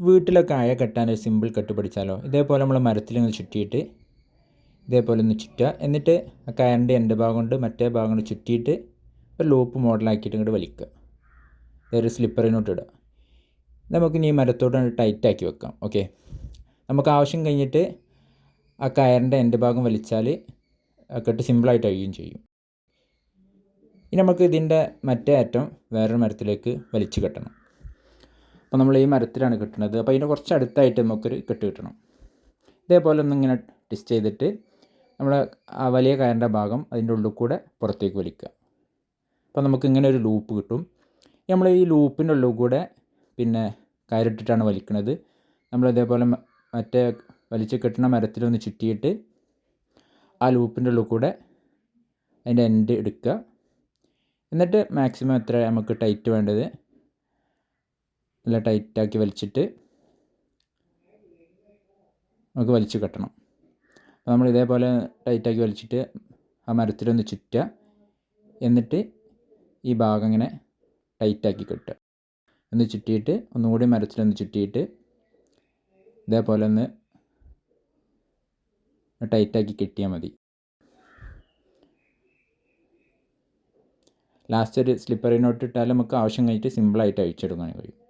വീട്ടിലൊക്കെ അയ കെട്ടാൻ ഒരു സിമ്പിൾ കെട്ട് പഠിച്ചാലോ ഇതേപോലെ നമ്മൾ മരത്തിൽ നിന്ന് ചുറ്റിയിട്ട് ഇതേപോലെ ഒന്ന് ചുറ്റുക. എന്നിട്ട് ആ കയറിന്റെ എന്റെ ഭാഗം കൊണ്ട് മറ്റേ ഭാഗം കൊണ്ട് ചുറ്റിയിട്ട് ഒരു ലൂപ്പ് മോഡലാക്കിയിട്ട് ഇങ്ങോട്ട് വലിക്കുക. ഒരു സ്ലിപ്പറിനോട്ട് ഇടുക. നമുക്ക് ഇനി മരത്തോട് ടൈറ്റാക്കി വെക്കാം. ഓക്കെ നമുക്ക് ആവശ്യം കഴിഞ്ഞിട്ട് ആ കയറിന്റെ എന്റെ ഭാഗം വലിച്ചാൽ ആ കെട്ട് സിമ്പിളായിട്ട് അഴിയുകയും ചെയ്യും. ഇനി നമുക്ക് ഇതിന്റെ മറ്റേ അറ്റം വേറൊരു മരത്തിലേക്ക് വലിച്ചു കെട്ടണം. അപ്പോൾ നമ്മൾ ഈ മരത്തിലാണ് കെട്ടുന്നത്. അപ്പോൾ അതിന്റെ കുറച്ച് അടുത്തായിട്ട് നമുക്കൊരു കെട്ട് കിട്ടണം. ഇതേപോലെ ഒന്നിങ്ങനെ ട്വിസ്റ്റ് ചെയ്തിട്ട് നമ്മൾ ആ വലിയ കയറിന്റെ ഭാഗം അതിന്റെ ഉള്ളിൽ കൂടെ പുറത്തേക്ക് വലിക്കുക. അപ്പോൾ നമുക്ക് ഇങ്ങനെ ഒരു ലൂപ്പ് കിട്ടും. നമ്മൾ ഈ ലൂപ്പിന്റെ ഉള്ളിൽ കൂടെ പിന്നെ കയറിട്ടിട്ടാണ് വലിക്കുന്നത് നമ്മൾ ഇതേപോലെ മറ്റേ വലിച്ച് കെട്ടുന്ന മരത്തിലൊന്ന് ചുറ്റിയിട്ട് ആ ലൂപ്പിന്റെ ഉള്ളിൽ കൂടെ അതിന്റെ എൻഡ് എടുക്കുക. എന്നിട്ട് മാക്സിമം എത്ര നമുക്ക് ടൈറ്റ് വേണ്ടത്? നല്ല ടൈറ്റാക്കി വലിച്ചിട്ട് നമുക്ക് വലിച്ച് കെട്ടണം. അപ്പോൾ നമ്മൾ ഇതേപോലെ ടൈറ്റാക്കി വലിച്ചിട്ട് ആ മരത്തിലൊന്ന് ചുറ്റുക. എന്നിട്ട് ഈ ഭാഗം ഇങ്ങനെ ടൈറ്റാക്കി കെട്ടുക. ഒന്ന് ചുറ്റിയിട്ട് ഒന്നുകൂടി മരത്തിലൊന്ന് ചുറ്റിയിട്ട് ഇതേപോലെ ഒന്ന് ടൈറ്റാക്കി കെട്ടിയാൽ മതി. ലാസ്റ്റ് ഒരു സ്ലിപ്പറി നോട്ട് നമുക്ക് ആവശ്യം കഴിഞ്ഞിട്ട് സിമ്പിളായിട്ട് അഴിച്ചെടുക്കാൻ കഴിയും.